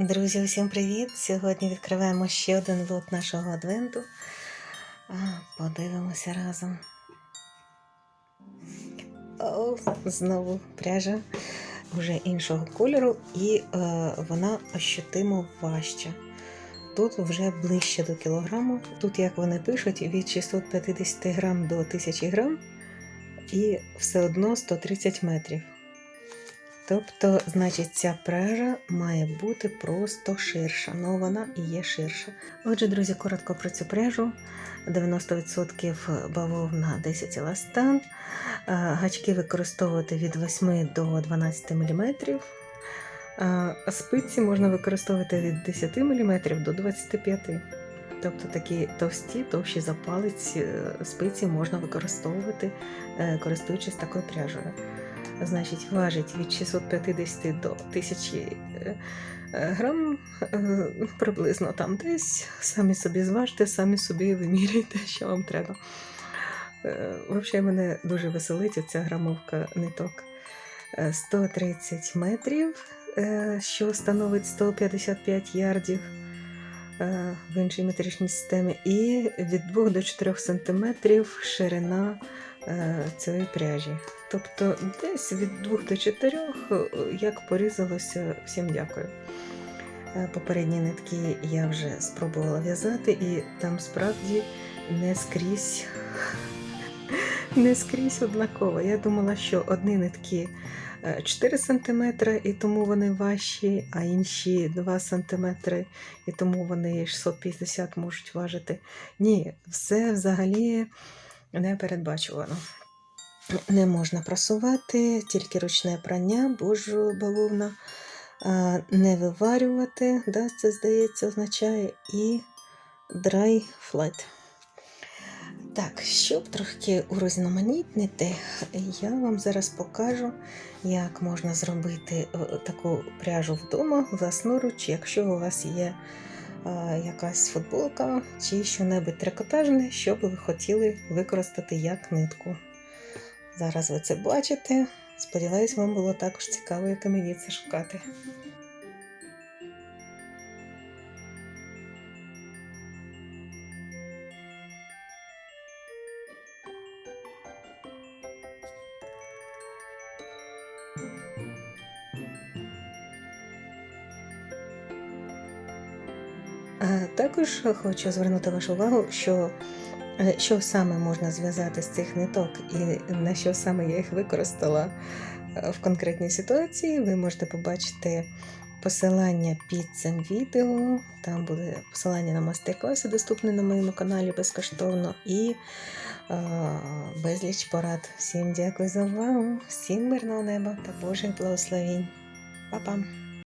Друзі, усім привіт! Сьогодні відкриваємо ще один лот нашого адвенту. Подивимося разом. О, знову пряжа вже іншого кольору, і е, вона ощутимо важча. Тут вже ближче до кілограму. Тут, як вони пишуть, від 650 грам до 1000 грам, і все одно 130 метрів. Тобто, значить, ця пряжа має бути просто ширша. Ну, вона і є ширша. Отже, друзі, коротко про цю пряжу. 90% бавовна 10 еластан. Е, Гачки використовувати від 8 до 12 мм. Спиці можна використовувати від 10 мм до 25 Тобто такі товсті, товщі за палець е, спиці можна використовувати, е, користуючись такою пряжею значить, важить від 650 до 1000 е, е, грам, е, приблизно там десь. Самі собі зважте, самі собі вимірюйте, що вам треба. Взагалі, мене дуже веселить ця грамовка ниток. 130 метрів, що становить 155 ярдів в іншій метричній системі, і від 2 до 4 см ширина цієї пряжі. Тобто десь від 2 до 4, як порізалося, всім дякую. Попередні нитки я вже спробувала в'язати, і там справді не скрізь не скрізь однаково. Я думала, що одні нитки 4 см, і тому вони важчі, а інші 2 см, і тому вони 650 можуть важити. Ні, все взагалі не передбачувано. Не можна просувати, тільки ручне прання, божу бавовна, не виварювати, да, це, здається, означає, і dry flat. Так, щоб трохи урізноманітнити, я вам зараз покажу, як можна зробити е, таку пряжу вдома, власноруч, якщо у вас є якась футболка чи що-небудь трикотажне, що би ви хотіли використати як нитку. Зараз ви це бачите. Сподіваюсь, вам було також цікаво, як і мені це шукати. Також хочу звернути вашу увагу, що що саме можна зв'язати з цих ниток і на що саме я їх використала е, в конкретній ситуації, ви можете побачити посилання під цим відео. Там буде посилання на мастер-класи, доступні на моєму каналі безкоштовно, і е, безліч порад. Всім дякую за увагу, всім мирного неба та Божих благословінь. Па-па!